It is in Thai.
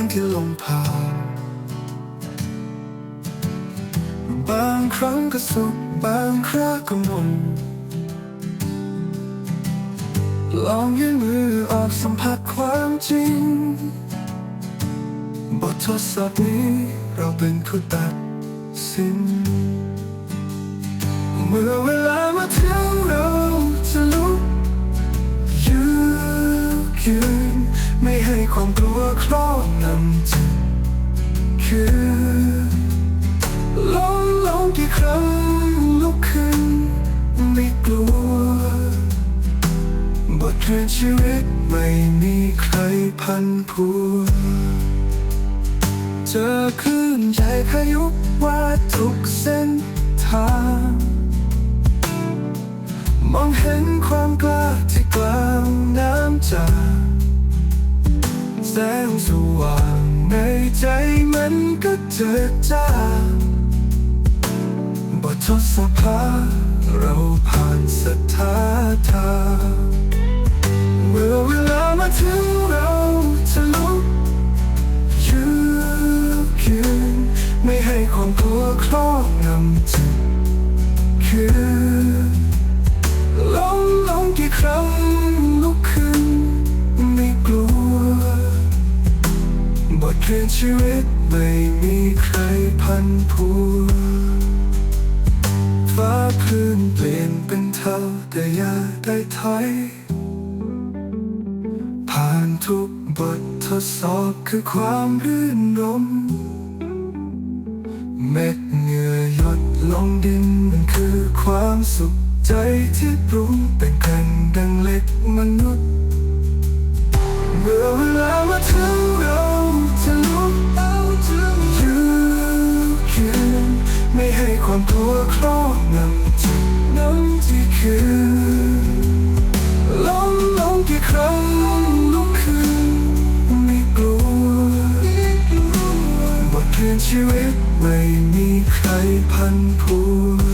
งที่ลมผ่านบางครั้งก็สุขบางคราก็หมนลองยื่นมือออกสัมผัสความจริง บททดสอบนี้เราเป็นผู้ตัดสิน เมื่อเวลามาถึงเราจะลุกยืนยืน ไม่ให้ความกลัวครอบนำจิตคือลองลองกี่ครั้งลุกขึ้น ไม่กลัว บทเรียนชีวิตไม่มีใครพันผูกเจอคลื่นใหญ่พายุว่าทุกเส้นทาง มองเห็นความกล้า ว่างในใจมันก็เจิดจ้าบททศพาเราผ่านศรัทธาทาเมื่อเวลามาถึงเราจะลุกยืนยืนไม่ให้ความกลัวครอบงำจิตคือลองลองกี่ครั้ง บทเรียนชีวิตไม่มีใครพันผูฟ้าพื้นเปลี่ยนเป็นเท่าแต่อย่าได้ถอยผ่านทุกบททดสอบคือความรื่นรมเม็ดเหงื่อหยดลงดินมันคือความสุขใจที่ปรุงแต่งกันดังเล็กมนุษย์ ชีวิตไม่มีใครพันผูก